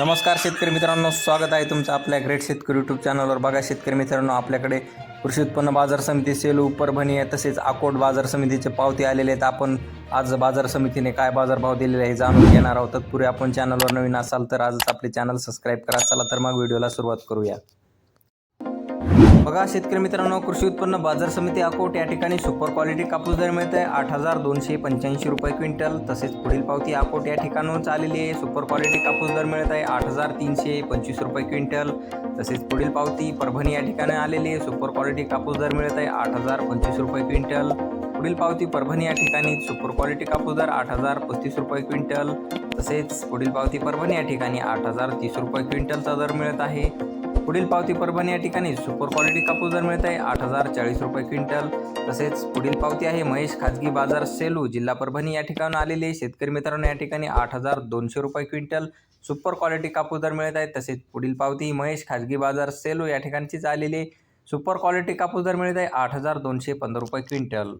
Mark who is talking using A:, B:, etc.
A: नमस्कार शेतकरी मित्रांनो स्वागत आहे तुमचं आपल्या ग्रेट शेतकरी यूट्यूब चॅनलवर बघा शेतकरी मित्रांनो आपल्याकडे कृषी उत्पन्न बाजार समिती सेलू परभणी आहे तसेच अकोट बाजार समितीचे पावती आलेले आहेत. आपण आज बाजार समितीने काय बाजारभाव दिलेले आहे हे जाणून घेणार आहोत. तत्पूर्वी आपण चॅनलवर नवीन असाल तर आजच आपले चॅनल सबस्क्राईब करा. चला तर मग व्हिडिओला सुरुवात करूया. बघा शेतकरी मित्रांनो कृषी उत्पन्न बाजार समिती अकोट या ठिकाणी सुपर क्वालिटी कापूस दर मिळत आहे आठ हजार दोनशे पंच्याऐंशी रुपये क्विंटल. तसेच पुढील पावती अकोट या ठिकाणूनच आलेली आहे. सुपर क्वालिटी कापूस दर मिळत आहे आठ हजार तीनशे पंचवीस रुपये क्विंटल. तसेच पुढील पावती परभणी या ठिकाणी आलेली आहे. सुपर क्वालिटी कापूस दर मिळत आहे आठ हजार पंचवीस रुपये क्विंटल. पुढील पावती परभणी या ठिकाणी सुपर क्वालिटी कापूस दर आठ हजार पस्तीस रुपये क्विंटल. तसेच पुढील पावती परभणी या ठिकाणी आठ हजार तीस रुपये क्विंटलचा दर मिळत आहे. पुढील पावती परभणी या ठिकाणी सुपर क्वालिटी कापूस दर मिळत आहे आठ हजार चाळीस रुपये क्विंटल. तसेच पुढील पावती आहे महेश खाजगी बाजार सेलू जिल्हा परभणी या ठिकाणी आलेले आहे. शेतकरी मित्रांनो या ठिकाणी आठ हजार दोनशे रुपये क्विंटल सुपर क्वालिटी कापूस दर मिळत आहे. तसेच पुढील पावती महेश खाजगी बाजार सेलू या ठिकाणचीच आलेली आहे. सुपर क्वालिटी कापूस दर मिळत आहे आठ हजार दोनशे पंधरा रुपये क्विंटल.